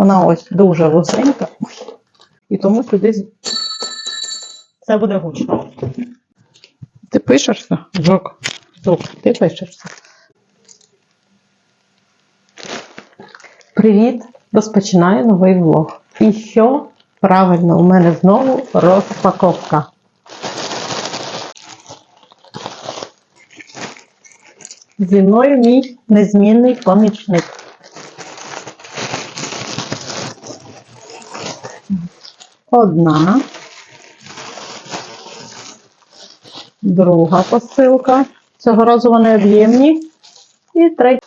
Вона ось дуже вузенька. І тому сюди це буде гучно. Ти пишешся? Жок. Жок, ти пишешся. Привіт! Розпочинаю новий влог. І що? Правильно, у мене знову розпаковка. Зі мною мій незмінний помічник. Одна. Друга посилка. Цього разу вони об'ємні. І третя.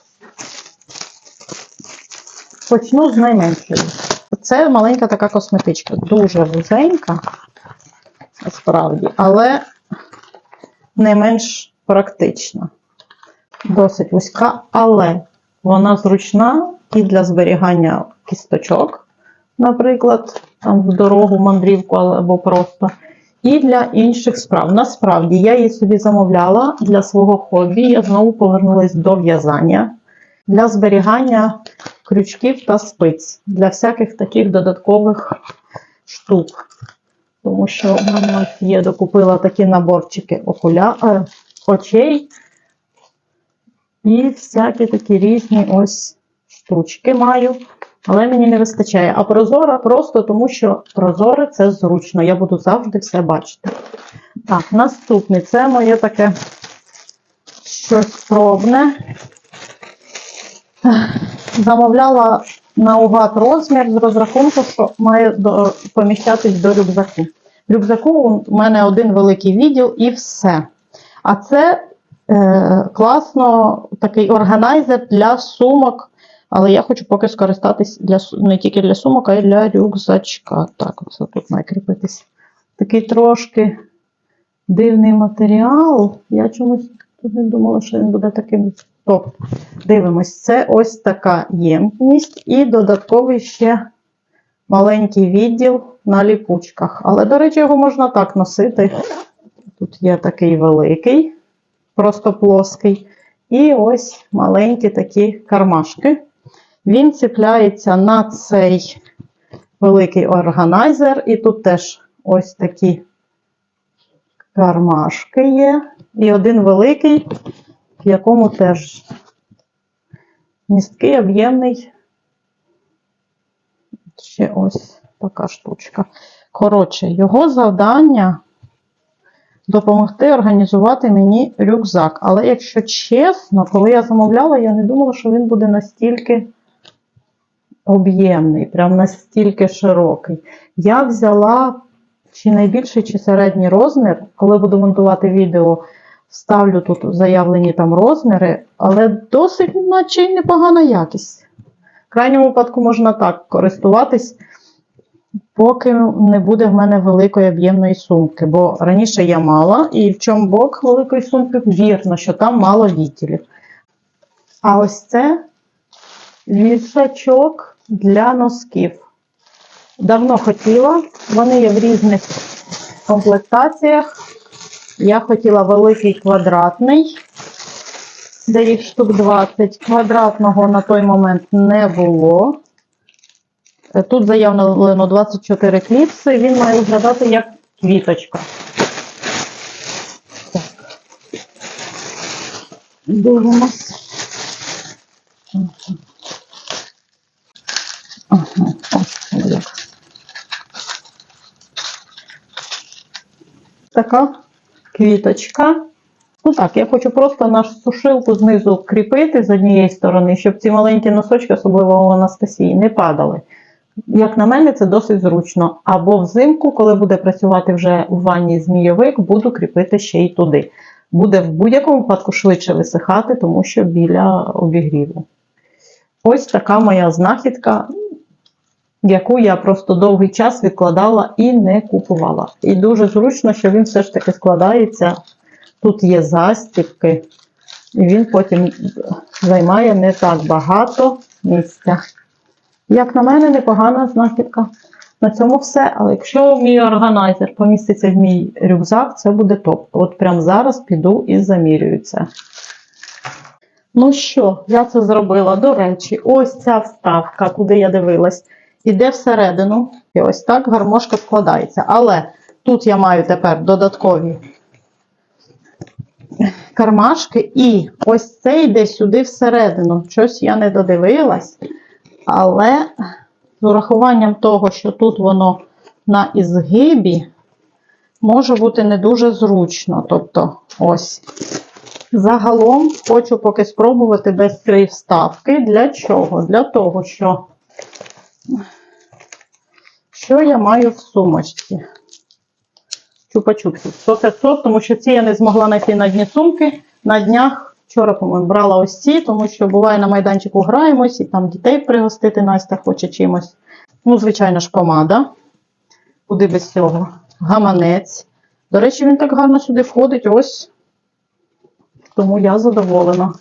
Почну з найменшої. Це маленька така косметичка. Дуже вузенька, насправді, але не менш практична. Досить вузька, але вона зручна і для зберігання кісточок, наприклад, там в дорогу, мандрівку або просто. І для інших справ. Насправді я її собі замовляла для свого хобі. Я знову повернулася до в'язання для зберігання крючків та спиць для всяких таких додаткових штук. Тому що в мене є, докупила такі наборчики окуля... е, очей і всякі такі різні ось штучки маю. Але мені не вистачає. А прозора просто тому, що прозоре це зручно. Я буду завжди все бачити. Так, наступне це моє таке щось пробне. Замовляла наугад розмір з розрахунку, що має поміщатись до рюкзаку. В рюкзаку у мене один великий відділ і все. А це е, класно такий органайзер для сумок. Але я хочу поки скористатись для, не тільки для сумок, а й для рюкзачка. Так, ось тут має кріпитись. Такий трошки дивний матеріал. Я чомусь не думала, що він буде таким. Топ. Дивимось, це ось така ємність і додатковий ще маленький відділ на ліпучках. Але, до речі, його можна так носити. Тут є такий великий, просто плоский. І ось маленькі такі кармашки. Він ціпляється на цей великий органайзер, і тут теж ось такі кармашки є. І один великий, в якому теж місткий, об'ємний. Ще ось така штучка. Коротше, його завдання допомогти організувати мені рюкзак. Але якщо чесно, коли я замовляла, я не думала, що він буде настільки об'ємний, прям настільки широкий. Я взяла чи найбільший, чи середній розмір, коли буду монтувати відео, ставлю тут заявлені там розміри, але досить, наче непогана якість. В крайньому випадку можна так користуватись, поки не буде в мене великої об'ємної сумки. Бо раніше я мала, і в чому бок великої сумки, вірно, що там мало відділів. А ось це вішачок для носків. Давно хотіла, вони є в різних комплектаціях. Я хотіла великий квадратний, де їх штук 20. Квадратного на той момент не було. Тут заявлено 24 кліпси, він має виглядати як квіточка. Так. Дивимось. Ага. Ага, ось як. Така квіточка. Ну так, я хочу просто нашу сушилку знизу кріпити з однієї сторони, щоб ці маленькі носочки, особливо у Анастасії, не падали. Як на мене, це досить зручно. Або взимку, коли буде працювати вже у ванні змійовик, буду кріпити ще й туди. Буде в будь-якому випадку швидше висихати, тому що біля обігріву. Ось така моя знахідка, яку я просто довгий час відкладала і не купувала. І дуже зручно, що він все ж таки складається. Тут є застібки, і він потім займає не так багато місця. Як на мене, непогана знахідка. На цьому все. Але якщо мій органайзер поміститься в мій рюкзак, це буде топ. От прямо зараз піду і замірюю це. Ну що, я це зробила. До речі, ось ця вставка, куди я дивилась. Іде всередину, і ось так гармошка складається. Але тут я маю тепер додаткові кармашки, і ось це йде сюди всередину. Щось я не додивилась, але з урахуванням того, що тут воно на ізгибі, може бути не дуже зручно. Тобто, ось. Загалом хочу поки спробувати без цієї вставки. Для чого? Для того, що що я маю в сумочці? Чупа-чупсів. 100 500, тому що ці я не змогла знайти на дні сумки. На днях, вчора, по-моєму, брала ось ці, тому що буває на майданчику граємось, і там дітей пригостити Настя хоче чимось. Ну, звичайно ж, помада. Куди без цього? Гаманець. До речі, він так гарно сюди входить. Ось. Тому я задоволена.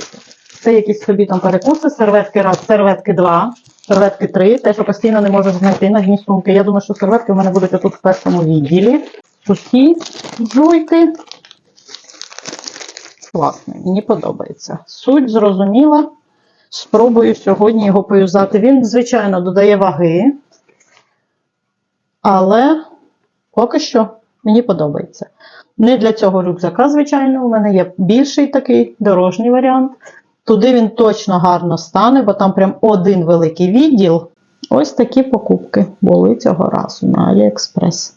Це якісь собі там перекуси, серветки раз, серветки два, серветки три. Те, що постійно не можеш знайти на дні сумки. Я думаю, що серветки в мене будуть отут в першому відділі. Сухі жуйки. Класний, мені подобається. Суть зрозуміла. Спробую сьогодні його поюзати. Він, звичайно, додає ваги. Але поки що мені подобається. Не для цього рюкзака, звичайно, у мене є більший такий дорожній варіант. Туди він точно гарно стане, бо там прям один великий відділ. Ось такі покупки були цього разу на AliExpress.